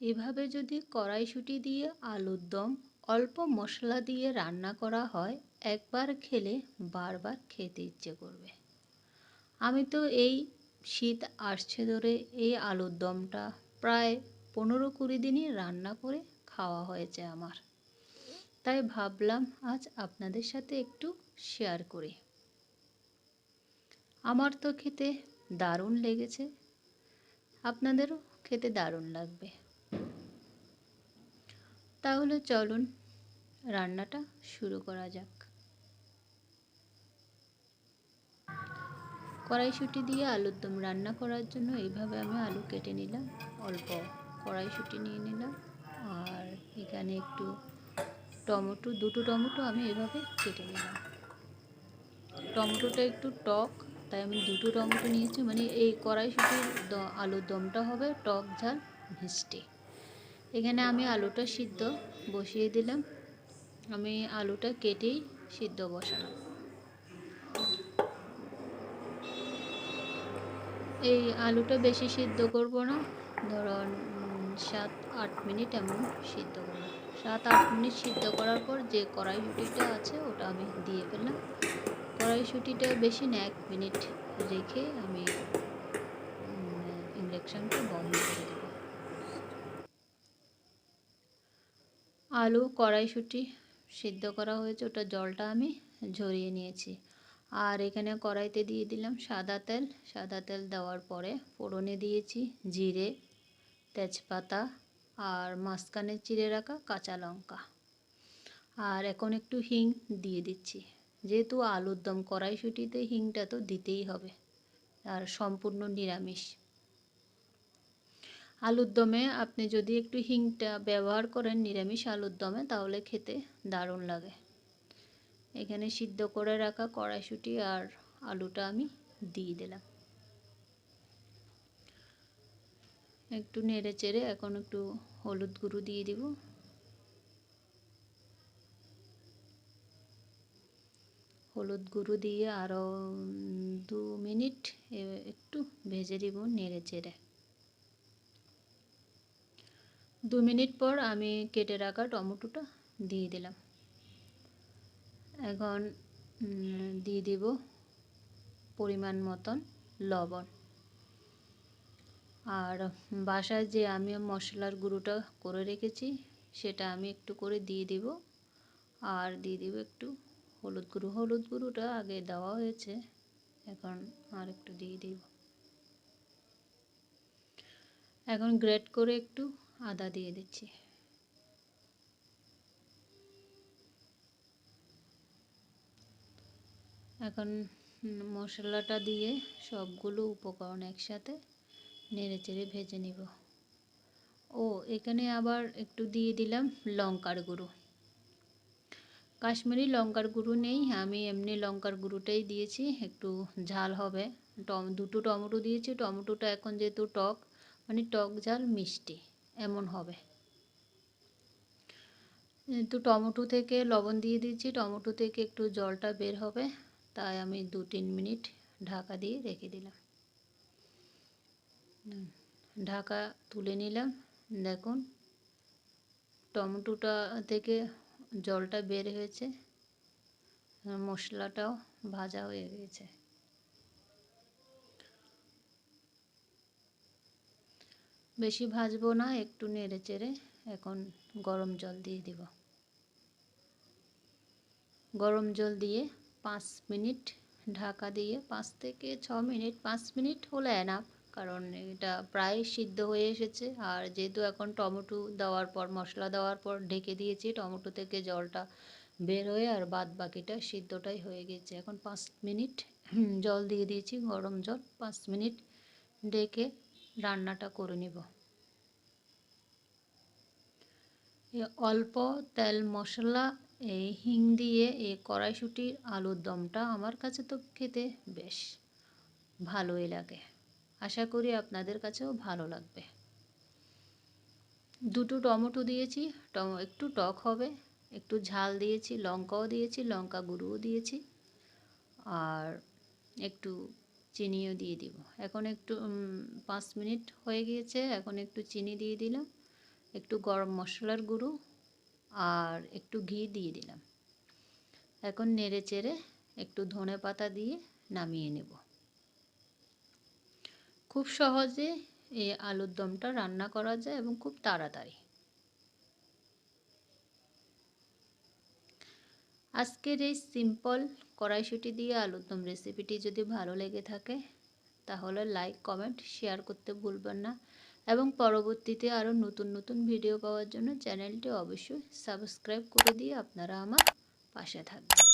এভাবে যদি কড়াইশুঁটি দিয়ে আলুর দম অল্প মশলা দিয়ে রান্না করা হয়, একবার খেলে বারবার খেতে ইচ্ছে করবে। আমি তো এই শীত আসছে ধরে এই আলুর দমটা প্রায় পনেরো কুড়ি দিনই রান্না করে খাওয়া হয়েছে আমার। তাই ভাবলাম আজ আপনাদের সাথে একটু শেয়ার করি। আমার তো খেতে দারুণ লেগেছে। আপনাদেরও খেতে দারুণ লাগবে। তাহলে চলুন, রান্নাটা শুরু করা যাক। কড়াইশুঁটি দিয়ে আলুর দম রান্না করার জন্য এইভাবে আমি আলু কেটে নিলাম। অল্প কড়াইশুঁটি নিয়ে নিলাম আর এখানে একটু টমেটো, দুটো টমেটো আমি এভাবে কেটে নিলাম। টমেটোটা একটু টক, তাই আমি দুটো টমেটো নিয়েছি। মানে এই কড়াইশুঁটির আলুর দমটা হবে টক ঝাল মিষ্টি। এখানে আমি আলুটা সিদ্ধ বসিয়ে দিলাম। আমি আলুটা কেটেই সিদ্ধ বসালাম। এই আলুটা বেশি সিদ্ধ করব না, ধরুন সাত, আট মিনিট এমন সিদ্ধ করলাম সাত, আট মিনিট সিদ্ধ করার পর যে কড়াইশুঁটিটা আছে, ওটা আমি দিয়ে ফেললাম। কড়াইশুঁটিটা বেশি না, এক মিনিট রেখে আমি ইন্ডাকশানটা বন্ধ করে দেব আলু কড়াইশুঁটি সিদ্ধ করা হয়েছে, ওটা জলটা আমি ঝরিয়ে নিয়েছি। আর এখানে কড়াইতে দিয়ে দিলাম সাদা তেল। সাদা তেল দেওয়ার পরে ফোড়নে দিয়েছি জিরে, তেজপাতা আর মাঝখানে চিড়ে রাখা কাঁচা লঙ্কা। আর এখন একটু হিং দিয়ে দিচ্ছি। যেহেতু আলুর দম কড়াইশুঁটিতে হিংটা তো দিতেই হবে, আর সম্পূর্ণ নিরামিষ। আলুর দমে আপনি যদি একটু হিংটা ব্যবহার করেন, নিরামিষ আলুর দমে, তাহলে খেতে দারুণ লাগে। এখানে সিদ্ধ করে রাখা কড়াইশুঁটি আর আলুটা আমি দিয়ে দিলাম। একটু নেড়ে চেড়ে এখন একটু হলুদ গুঁড়ো দিয়ে দিব। হলুদ গুঁড়ো দিয়ে আরও দু মিনিট একটু ভেজে দিব নেড়ে চেড়ে। দু মিনিট পর আমি কেটে রাখা টমেটোটা দিয়ে দিলাম। এখন দিয়ে দিব পরিমাণ মতন লবণ। আর বাসায় যে আমি মশলার গুঁড়োটা করে রেখেছি, সেটা আমি একটু করে দিয়ে দিব। আর দিয়ে দিব একটু হলুদ গুঁড়ো। হলুদ গুঁড়োটা আগে দেওয়া হয়েছে, এখন আর একটু দিয়ে দিব। এখন গ্রেট করে একটু আদা দিয়ে দিচ্ছি। এখন মশলাটা দিয়ে সবগুলো উপকরণ একসাথে নেড়ে চেড়ে ভেজে নিব। ও, এখানে আবার একটু দিয়ে দিলাম লঙ্কার গুঁড়ো। কাশ্মীরি লঙ্কার গুঁড়ো নেই, আমি এমনি লঙ্কার গুঁড়োটাই দিয়েছি, একটু ঝাল হবে। টম, দুটো টমেটো দিয়েছি, টমেটোটা এখন যেহেতু টক মানে টক ঝাল মিষ্টি। এমন হবে। তো টমেটো থেকে লবণ দিয়ে দিচ্ছি। টমেটো থেকে একটু জলটা বের হবে। তাই আমি দু তিন মিনিট ঢাকা দিয়ে রেখে দিলাম। ঢাকা তুলে নিলাম। দেখুন, টমেটোটা থেকে জলটা বের হয়েছে। মশলাটাও ভাজা হয়ে গেছে। বেশি ভাজবো না, একটু নেড়ে চেড়ে এখন গরম জল দিয়ে দিব। গরম জল দিয়ে পাঁচ মিনিট ঢাকা দিয়ে, পাঁচ থেকে ছ মিনিট, পাঁচ মিনিট হলে এনাফ কারণ এটা প্রায় সিদ্ধ হয়ে এসেছে। আর যেহেতু এখন টমেটো দেওয়ার পর, মশলা দেওয়ার পর ঢেকে দিয়েছি, টমেটো থেকে জলটা বের হয়ে আর বাদ বাকিটা সিদ্ধটাই হয়ে গেছে। এখন পাঁচ মিনিট জল দিয়ে দিয়েছি, গরম জল, পাঁচ মিনিট ডেকে রান্নাটা করে নিব। অল্প তেল মশলা, এই হিং দিয়ে এই কড়াইশুটির আলুর দমটা আমার কাছে তো খেতে বেশ ভালোই লাগে। আশা করি আপনাদের কাছেও ভালো লাগবে। দুটো টমেটো দিয়েছি একটু টক হবে, একটু ঝাল দিয়েছি, লঙ্কাও দিয়েছি, লঙ্কা গুঁড়োও দিয়েছি, আর একটু চিনিও দিয়ে দিব। এখন একটু পাঁচ মিনিট হয়ে গিয়েছে, এখন একটু চিনি দিয়ে দিলাম, একটু গরম মশলার গুঁড়ো আর একটু ঘি দিয়ে দিলাম। এখন নেড়ে চেড়ে একটু ধনে পাতা দিয়ে নামিয়ে নেব। খুব সহজে এই আলুর দমটা রান্না করা যায় এবং খুব তাড়াতাড়ি। আজকের এই সিম্পল কড়াইশুটি দিয়ে আলুর দম রেসিপিটি যদি ভালো লেগে থাকে, তাহলে লাইক কমেন্ট শেয়ার করতে ভুলবেন না। এবং পরবর্তীতে আরও নতুন নতুন ভিডিও পাওয়ার জন্য চ্যানেলটি অবশ্যই সাবস্ক্রাইব করে দিয়ে আপনারা আমার পাশে থাকবেন।